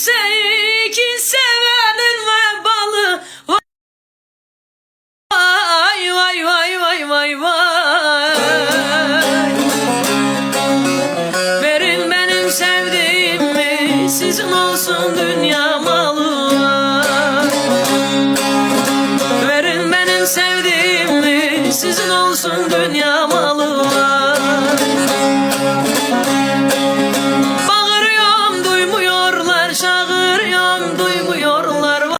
kimse iki sevenin vebalı. Vay vay vay vay vay vay. Verin benim sevdiğimi sizin olsun dünya malı. Verin benim sevdiğimi sizin olsun dünya malı.